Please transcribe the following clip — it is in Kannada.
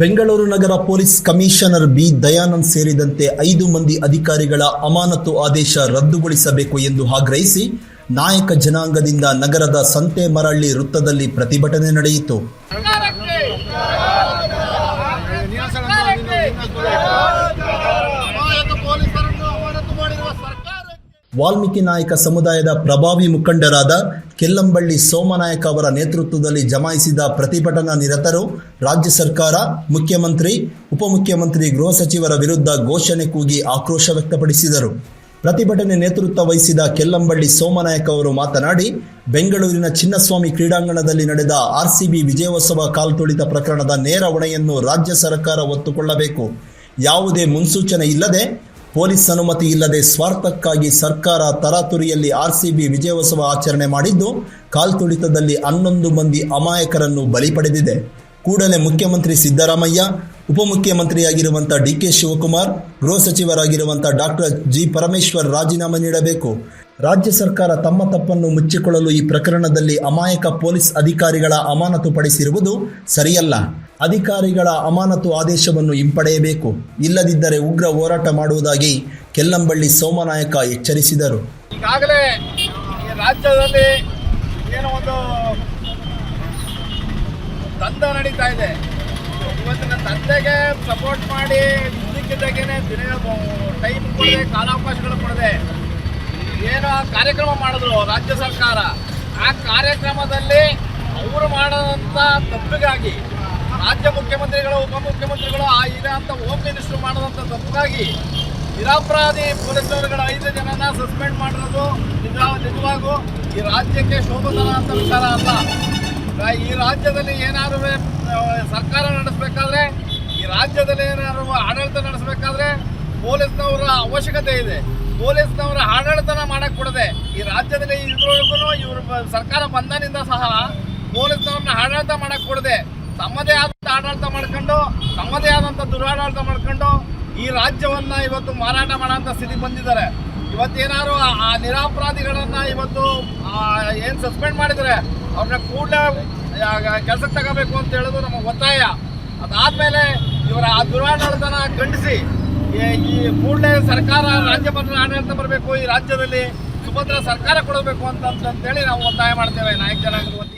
ಬೆಂಗಳೂರು ನಗರ ಪೊಲೀಸ್ ಕಮಿಷನರ್ ಬಿ ದಯಾನಂದ್ ಸೇರಿದಂತೆ ಐದು ಮಂದಿ ಅಧಿಕಾರಿಗಳ ಅಮಾನತು ಆದೇಶ ರದ್ದುಗೊಳಿಸಬೇಕು ಎಂದು ಆಗ್ರಹಿಸಿ ನಾಯಕ ಜನಾಂಗದಿಂದ ನಗರದ ಸಂತೆ ಮರಳ್ಳಿ ವೃತ್ತದಲ್ಲಿ ಪ್ರತಿಭಟನೆ ನಡೆಯಿತು. ವಾಲ್ಮೀಕಿ ನಾಯಕ ಸಮುದಾಯದ ಪ್ರಭಾವಿ ಮುಖಂಡರಾದ ಕೆಲ್ಲಂಬಳ್ಳಿ ಸೋಮನಾಯಕ ಅವರ ನೇತೃತ್ವದಲ್ಲಿ ಜಮಾಯಿಸಿದ ಪ್ರತಿಭಟನಾ ನಿರತರು ರಾಜ್ಯ ಸರ್ಕಾರ, ಮುಖ್ಯಮಂತ್ರಿ, ಉಪಮುಖ್ಯಮಂತ್ರಿ, ಗೃಹ ಸಚಿವರ ವಿರುದ್ಧ ಘೋಷಣೆ ಕೂಗಿ ಆಕ್ರೋಶ ವ್ಯಕ್ತಪಡಿಸಿದರು. ಪ್ರತಿಭಟನೆ ನೇತೃತ್ವ ವಹಿಸಿದ ಕೆಲ್ಲಂಬಳ್ಳಿ ಸೋಮನಾಯಕ ಅವರು ಮಾತನಾಡಿ, ಬೆಂಗಳೂರಿನ ಚಿನ್ನಸ್ವಾಮಿ ಕ್ರೀಡಾಂಗಣದಲ್ಲಿ ನಡೆದ ಆರ್ಸಿಬಿ ವಿಜಯೋತ್ಸವ ಕಾಲ್ತುಳಿತ ಪ್ರಕರಣದ ನೇರ ಹೊಣೆಯನ್ನು ರಾಜ್ಯ ಸರ್ಕಾರ ಒತ್ತುಕೊಳ್ಳಬೇಕು ಯಾವುದೇ ಮುನ್ಸೂಚನೆ ಇಲ್ಲದೆ ಪೊಲೀಸ್ ಅನುಮತಿ ಇಲ್ಲದೆ ಸ್ವಾರ್ಥಕ್ಕಾಗಿ ಸರ್ಕಾರ ತರಾತುರಿಯಲ್ಲಿ ಆರ್ಸಿಬಿ ವಿಜಯೋತ್ಸವ ಆಚರಣೆ ಮಾಡಿದ್ದು ಕಾಲ್ತುಳಿತದಲ್ಲಿ ಹನ್ನೊಂದು ಮಂದಿ ಅಮಾಯಕರನ್ನು ಬಲಿ ಪಡೆದಿದೆ. ಕೂಡಲೇ ಮುಖ್ಯಮಂತ್ರಿ ಸಿದ್ದರಾಮಯ್ಯ, ಉಪಮುಖ್ಯಮಂತ್ರಿಯಾಗಿರುವಂಥ ಡಿ ಕೆ ಶಿವಕುಮಾರ್, ಗೃಹ ಸಚಿವರಾಗಿರುವಂಥ ಡಾಕ್ಟರ್ ಜಿ. ಪರಮೇಶ್ವರ್ ರಾಜೀನಾಮೆ ನೀಡಬೇಕು. ರಾಜ್ಯ ಸರ್ಕಾರ ತಮ್ಮ ತಪ್ಪನ್ನು ಮುಚ್ಚಿಕೊಳ್ಳಲು ಈ ಪ್ರಕರಣದಲ್ಲಿ ಅಮಾಯಕ ಪೊಲೀಸ್ ಅಧಿಕಾರಿಗಳ ಅಮಾನತು ಪಡಿಸಿರುವುದು ಸರಿಯಲ್ಲ. ಅಧಿಕಾರಿಗಳ ಅಮಾನತು ಆದೇಶವನ್ನು ಹಿಂಪಡೆಯಬೇಕು. ಇಲ್ಲದಿದ್ದರೆ ಉಗ್ರ ಹೋರಾಟ ಮಾಡುವುದಾಗಿ ಕೆಲ್ಲಂಬಳ್ಳಿ ಸೋಮನಾಯಕ ಎಚ್ಚರಿಸಿದರು. ಈಗಾಗಲೇ ರಾಜ್ಯದಲ್ಲಿ ಏನೋ ಒಂದು ದಂಧ ನಡೀತಾ ಇದೆ. ಇವತ್ತಿನ ತಂದೆಗೆ ಸಪೋರ್ಟ್ ಮಾಡಿ ಇದಕ್ಕಿದ್ದಾಗೇನೆ ದಿನ ಟೈಮ್ ಕೊಡದೆ, ಕಾಲಾವಕಾಶಗಳು ಕೊಡದೆ ಏನೋ ಕಾರ್ಯಕ್ರಮ ಮಾಡಿದ್ರು ರಾಜ್ಯ ಸರ್ಕಾರ. ಆ ಕಾರ್ಯಕ್ರಮದಲ್ಲಿ ಅವರು ಮಾಡೋದಂಥ ತಪ್ಪಿಗಾಗಿ ರಾಜ್ಯ ಮುಖ್ಯಮಂತ್ರಿಗಳು, ಉಪಮುಖ್ಯಮಂತ್ರಿಗಳು ಆ ಇರೋಂಥ ಹೋಮ್ ಮಿನಿಸ್ಟರ್ ಮಾಡೋದಂಥ ತಪ್ಪಾಗಿ ನಿರಾಪರಾಧಿ ಪೊಲೀಸರುಗಳ ಐದು ಜನನ ಸಸ್ಪೆಂಡ್ ಮಾಡಿರೋದು ನಿಜ ನಿಜವಾಗೂ ಈ ರಾಜ್ಯಕ್ಕೆ ಶೋಭತನ ಅಂತ ವಿಚಾರ ಅಲ್ಲ. ಈ ರಾಜ್ಯದಲ್ಲಿ ಏನಾದರೂ ಸರ್ಕಾರ ನಡೆಸಬೇಕಾದ್ರೆ, ಈ ರಾಜ್ಯದಲ್ಲಿ ಏನಾದ್ರು ಆಡಳಿತ ನಡೆಸಬೇಕಾದ್ರೆ ಪೊಲೀಸ್ನವರ ಅವಶ್ಯಕತೆ ಇದೆ. ಪೊಲೀಸ್ನವರ ಆಡಳಿತನ ಮಾಡಕ್ ಕೊಡದೆ ಈ ರಾಜ್ಯದಲ್ಲಿ ಇದ್ರೊಳಗೂ ಇವರು ಸರ್ಕಾರ ಬಂದಾನಿಂದ ಸಹ ಪೊಲೀಸ್ನವ್ರನ್ನ ಆಡಳಿತ ಮಾಡಕ್ ಕೊಡದೆ ತಮ್ಮದೇ ಆದಂಥ ಆಡಳಿತ ಮಾಡ್ಕೊಂಡು, ತಮ್ಮದೇ ಆದಂಥ ದುರಾಡಳಿತ ಮಾಡ್ಕೊಂಡು ಈ ರಾಜ್ಯವನ್ನ ಇವತ್ತು ಮಾರಾಟ ಮಾಡೋಂಥ ಸ್ಥಿತಿ ಬಂದಿದ್ದಾರೆ. ಇವತ್ತೇನಾದ್ರು ಆ- ನಿರಾಪರಾಧಿಗಳನ್ನ ಇವತ್ತು ಏನ್ ಸಸ್ಪೆಂಡ್ ಮಾಡಿದರೆ ಅವ್ರನ್ನ ಕೂಡಲೇ ಕೆಲಸಕ್ಕೆ ತಗೋಬೇಕು ಅಂತ ಹೇಳೋದು ನಮ್ಮ ಒತ್ತಾಯ. ಅದಾದ್ಮೇಲೆ ಇವರ ಆ ದುರಾಡಳಿತನ ಖಂಡಿಸಿ, ಈ- ಕೂಡಲೇ ಸರ್ಕಾರ, ರಾಜ್ಯ ಆಡಳಿತ ಬರಬೇಕು, ಈ ರಾಜ್ಯದಲ್ಲಿ ಸುಭದ್ರ ಸರ್ಕಾರ ಕೊಡಬೇಕು ಅಂತಂತೇಳಿ ನಾವು ಒತ್ತಾಯ ಮಾಡ್ತೇವೆ, ನಾಯಕ ಜನಾಂಗದ